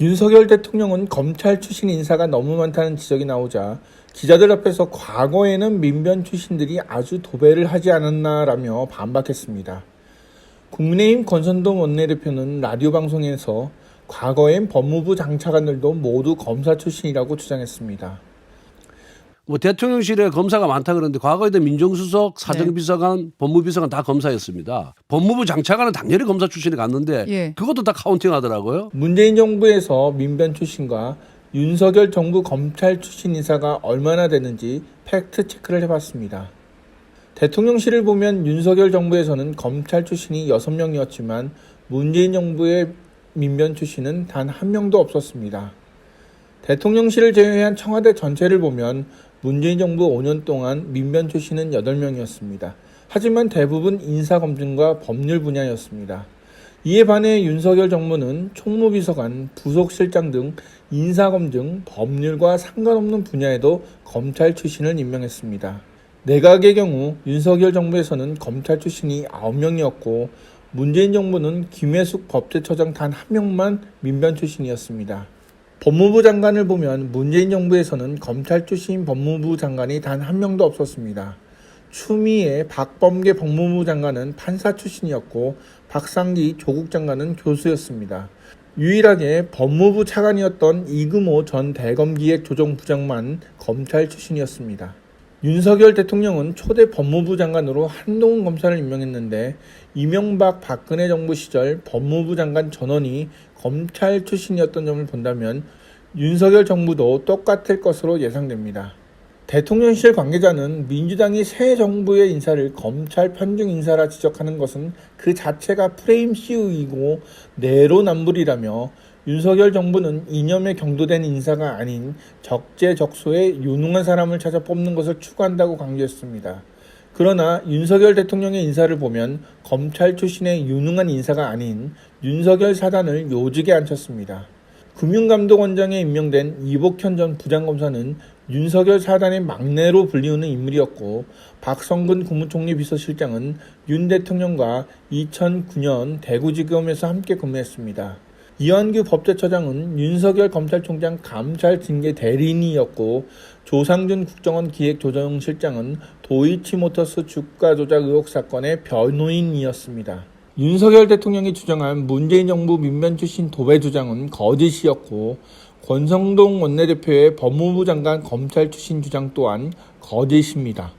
윤석열 대통령은 검찰 출신 인사가 너무 많다는 지적이 나오자 기자들 앞에서 과거에는 민변 출신들이 아주 도배를 하지 않았나라며 반박했습니다. 국민의힘 권선동 원내대표는 라디오 방송에서 과거엔 법무부 장차관들도 모두 검사 출신이라고 주장했습니다. 뭐 대통령실에 검사가 많다 그러는데 과거에도 민정수석, 사정비서관, 법무비서관 다 검사였습니다. 법무부 장차관은 당연히 검사 출신에 갔는데 예. 그것도 다 카운팅 하더라고요. 문재인 정부에서 민변 출신과 윤석열 정부 검찰 출신 인사가 얼마나 되는지 팩트 체크를 해봤습니다. 대통령실을 보면 윤석열 정부에서는 검찰 출신이 6명이었지만 문재인 정부의 민변 출신은 단 한 명도 없었습니다. 대통령실을 제외한 청와대 전체를 보면 문재인 정부 5년 동안 민변 출신은 8명이었습니다. 하지만 대부분 인사검증과 법률 분야였습니다. 이에 반해 윤석열 정부는 총무비서관, 부속실장 등 인사검증, 법률과 상관없는 분야에도 검찰 출신을 임명했습니다. 내각의 경우 윤석열 정부에서는 검찰 출신이 9명이었고 문재인 정부는 김혜숙 법제처장 단 한 명만 민변 출신이었습니다. 법무부 장관을 보면 문재인 정부에서는 검찰 출신 법무부 장관이 단 한 명도 없었습니다. 추미애 박범계 법무부 장관은 판사 출신이었고 박상기 조국 장관은 교수였습니다. 유일하게 법무부 차관이었던 이금호 전 대검기획조정부장만 검찰 출신이었습니다. 윤석열 대통령은 초대 법무부 장관으로 한동훈 검사를 임명했는데 이명박 박근혜 정부 시절 법무부 장관 전원이 검찰 출신이었던 점을 본다면 윤석열 정부도 똑같을 것으로 예상됩니다. 대통령실 관계자는 민주당이 새 정부의 인사를 검찰 편중 인사라 지적하는 것은 그 자체가 프레임 씌우기고 내로남불이라며 윤석열 정부는 이념에 경도된 인사가 아닌 적재적소에 유능한 사람을 찾아 뽑는 것을 추구한다고 강조했습니다. 그러나 윤석열 대통령의 인사를 보면 검찰 출신의 유능한 인사가 아닌 윤석열 사단을 요직에 앉혔습니다. 금융감독원장에 임명된 이복현 전 부장검사는 윤석열 사단의 막내로 불리우는 인물이었고 박성근 국무총리 비서실장은 윤 대통령과 2009년 대구지검에서 함께 근무했습니다. 이완규 법제처장은 윤석열 검찰총장 감찰 징계 대리인이었고 조상준 국정원 기획조정실장은 도이치모터스 주가 조작 의혹 사건의 변호인이었습니다. 윤석열 대통령이 주장한 문재인 정부 민변 출신 도배 주장은 거짓이었고 권성동 원내대표의 법무부 장관 검찰 출신 주장 또한 거짓입니다.